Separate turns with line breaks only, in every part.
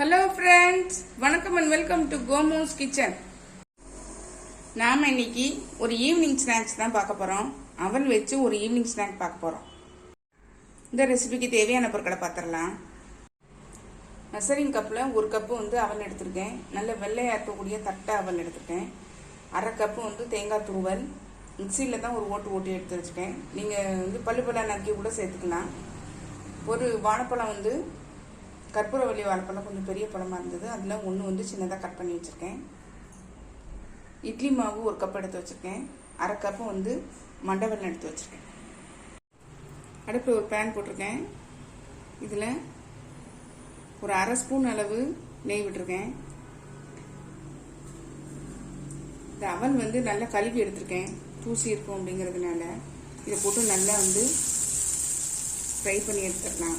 Hello friends வணக்கம் and welcome to Komo's kitchen நாம் இன்னைக்கு ஒரு ஈவினிங் ஸ்நாக்ஸ் தான் பார்க்க போகிறோம் அவல் வச்சு ஒரு ஈவினிங் ஸ்நாக் பார்க்க போகிறோம் இந்த ரெசிபிக்கு தேவையான பொருட்களை பார்த்துடலாம். மெசரிங் கப்பில் ஒரு கப்பு வந்து அவல் எடுத்திருக்கேன். நல்ல வெள்ளையாக இருக்கக்கூடிய தட்டை அவன் எடுத்திருக்கேன். அரை கப்பு வந்து தேங்காய் துருவல். மிக்சியில் தான் ஒரு ஓட்டு ஓட்டி எடுத்து வச்சுட்டேன் நீங்கள் வந்து பல்லு பல்லா நக்கி கூட சேர்த்துக்கலாம். ஒரு வாழைப்பழம் வந்து கற்பூரவள்ளி வாழைப்பழம் கொஞ்சம் பெரிய பழமாக இருந்தது. அதில் ஒன்று வந்து சின்னதாக கட் பண்ணி வச்சுருக்கேன். இட்லி மாவு ஒரு கப் எடுத்து வச்சுருக்கேன். அரை கப்பு வந்து மண்டவெல்லம் எடுத்து வச்சுருக்கேன். அடுப்பில் ஒரு பேன் போட்டிருக்கேன். இதில் ஒரு அரை ஸ்பூன் அளவு நெய் விட்டுருக்கேன். இந்த அவன் வந்து நல்லா கழுவி எடுத்திருக்கேன். தூசி இருக்கும் அப்படிங்கிறதுனால இதை போட்டு நல்லா வந்து ஃப்ரை பண்ணி எடுத்துடலாம்.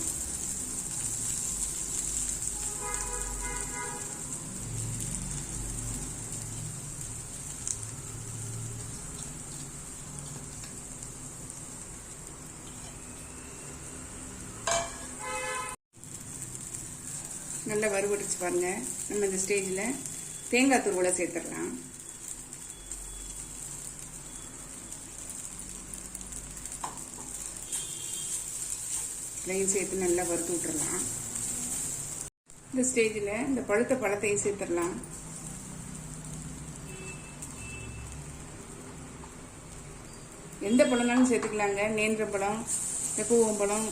நல்லா வறுவடிச்சு பாருங்க. நம்ம இந்த ஸ்டேஜில் தேங்காய் துருவலை சேர்த்துடலாம். இதையும் சேர்த்து நல்லா வறுத்து விட்டுறலாம். இந்த ஸ்டேஜில் இந்த பழுத்த பழத்தையும் சேர்த்துடலாம். எந்த பழம்னாலும் சேர்த்துக்கலாங்க. நேன்ற பழம் பூவம்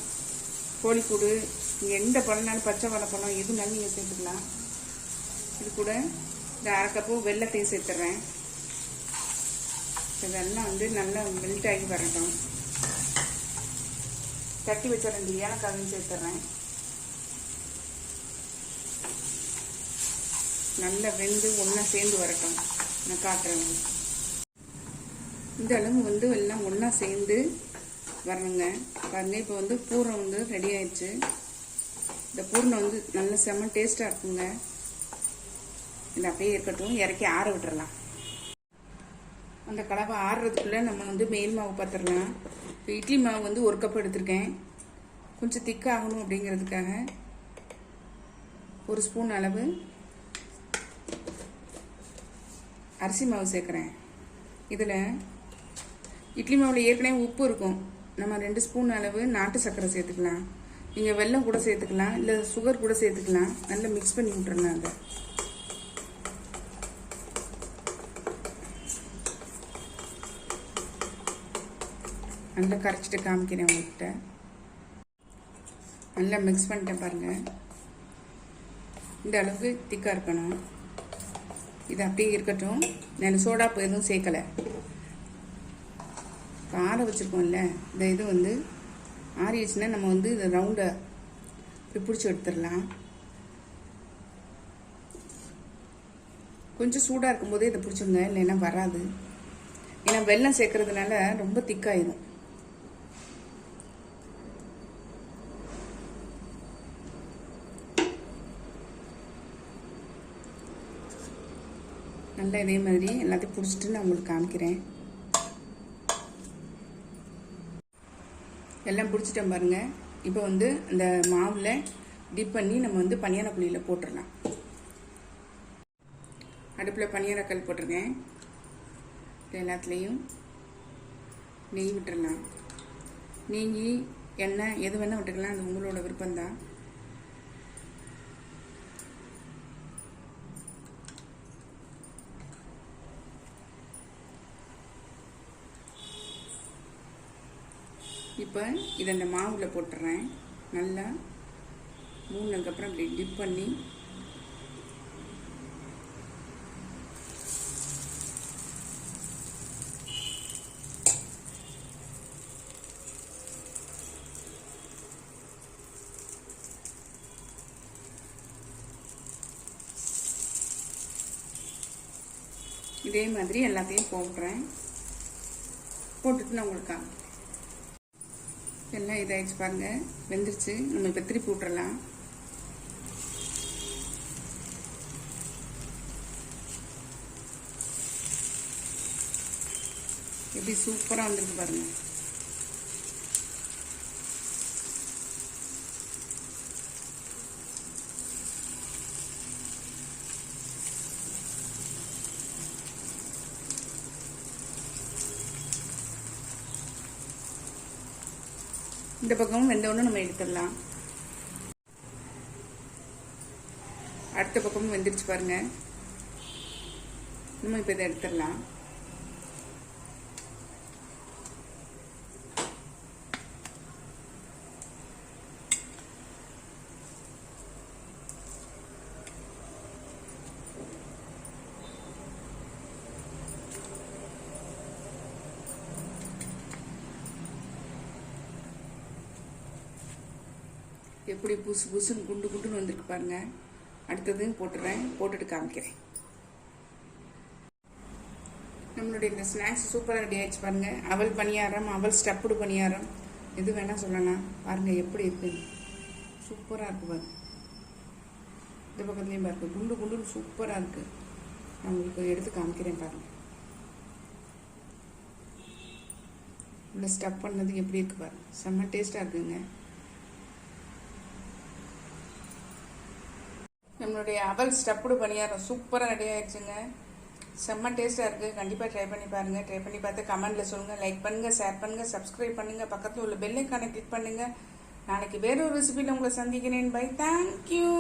கோழிக்கூடு நீங்கள் எந்த பழம்னாலும் பச்சை வாழைப்பழம் எதுனாலும் நீங்கள் சேர்த்துக்கலாம். இது கூட இந்த அரை கப்பு வெள்ளத்தையும் சேர்த்துட்றேன் இதெல்லாம் வந்து நல்லா மெல்ட் ஆகி வரட்டும். தட்டி வச்ச ரெண்டு ஏலக்காயும் சேர்த்துட்றேன் நல்லா வெந்து ஒன்றா சேர்ந்து வரட்டும். நான் காட்டுறேன். இந்த அளவு வந்து எல்லாம் ஒன்றா சேர்ந்து வரணுங்க. பாருங்க இப்போ வந்து பூரம் வந்து ரெடி ஆயிடுச்சு. இந்த பூர்ணம் வந்து நல்ல செம்ம டேஸ்ட்டாக இருக்குங்க. இது அப்படியே இருக்கட்டும் இறக்கி ஆற விட்டுறலாம். அந்த கலவை ஆறுறதுக்குள்ளே நம்ம வந்து மேல் மாவு பார்த்துடலாம் இப்போ இட்லி மாவு வந்து ஒரு கப் எடுத்திருக்கேன். கொஞ்சம் திக்காகணும் அப்படிங்கிறதுக்காக ஒரு ஸ்பூன் அளவு அரிசி மாவு சேர்க்குறேன். இதில் இட்லி மாவில் ஏற்கனவே உப்பு இருக்கும். நம்ம ரெண்டு ஸ்பூன் அளவு நாட்டு சர்க்கரை சேர்த்துக்கலாம். நீங்கள் வெல்லம் கூட சேர்த்துக்கலாம் இல்லை சுகர் கூட சேர்த்துக்கலாம். நல்லா மிக்ஸ் பண்ணி விட்டுருங்க அதை. நல்லா கரைச்சிட்டு காமிக்கிறேன் உங்கள்கிட்ட நல்லா மிக்ஸ் பண்ணிட்டேன் பாருங்கள் இந்த அளவுக்கு திக்காக இருக்கணும். இது அப்படியே இருக்கட்டும். நான் சோடாப்பு எதுவும் சேர்க்கலை. இப்போ ஆற வச்சுருக்கோம்ல இந்த இது வந்து ஆறிடுச்சுன்னா நம்ம வந்து இதை ரவுண்டை இப்படி பிடிச்சி எடுத்துடலாம். கொஞ்சம் சூடாக இருக்கும்போதே இதை பிடிச்சிருங்க இல்லைன்னா வராது. ஏன்னா வெல்லம் சேர்க்கறதுனால ரொம்ப திக்காயிடும் நல்லா இதே மாதிரி எல்லாத்தையும் பிடிச்சிட்டு நான் உங்களுக்கு காமிக்கிறேன். எல்லாம் பிடிச்சிட்டேன் பாருங்க. இப்போ வந்து அந்த மாவில் டிப் பண்ணி நம்ம வந்து பனியான புளியில் போட்டுடலாம். அடுப்பில் பனியாரக்கல் போட்டிருக்கேன். எல்லாத்துலேயும் நெய் விட்டுறலாம் நெய் எண்ணெய் எது வேணால் விட்டுக்கலாம். அது உங்களோட விருப்பம்தான். இப்போ இதை இந்த மாவில் போட்டுறேன். நல்லா மூணுனதுக்கப்புறம் இப்படி டிப் பண்ணி இதே மாதிரி எல்லாத்தையும் போடுறேன் போட்டுட்டு நான் உங்களுக்கு எல்லாம் இதாகிடுச்சு பாருங்க. வெந்துருச்சு. நம்ம இப்போ திருப்பி விட்டுறலாம் எப்படி சூப்பராக வந்துருக்கு பாருங்க. இந்த பக்கமும் வெந்தவொன்னு நம்ம எடுத்துடலாம். அடுத்த பக்கமும் வெந்துருச்சு பாருங்க. நம்ம இப்போ இதை எடுத்துடலாம். எப்படி புசு புசுன்னு குண்டு குண்டுன்னு வந்திருக்கு பாருங்க. அடுத்ததையும் போட்டுறேன். போட்டுட்டு காமிக்கிறேன். நம்மளுடைய இந்த ஸ்நாக்ஸ் சூப்பராக ரெடி ஆயிடுச்சு பாருங்க. அவல் பணியாரம் அவல் ஸ்டப்புடு பணியாரம். எது வேணால் சொல்லலாம். பாருங்க எப்படி இருக்குன்னு சூப்பராக இருக்கு பாருங்க. இந்த பக்கத்துலேயும் பாருங்க. குண்டு குண்டுன்னு சூப்பராக இருக்கு. நான் உங்களுக்கு எடுத்து காமிக்கிறேன் பாருங்க. உள்ள ஸ்டப் பண்ணது எப்படி இருக்கு பாருங்க. செம்ம டேஸ்ட்டாக இருக்குங்க. நம்மளுடைய அவல் ஸ்டப்புடு பணியாரம் சூப்பராக ரெடி ஆயிடுச்சுங்க செம்ம டேஸ்ட்டாக இருக்குது கண்டிப்பாக ட்ரை பண்ணி பாருங்கள் ட்ரை பண்ணி பார்த்து கமெண்ட்டில் சொல்லுங்கள் லைக் பண்ணுங்கள் ஷேர் பண்ணுங்கள் சப்ஸ்கிரைப் பண்ணுங்கள் பக்கத்தில் உள்ள பெல்லைக்கான கிளிக் பண்ணுங்கள் நாளைக்கு வேற ஒரு ரெசிபியில் உங்களை சந்திக்கிறேன். By thank you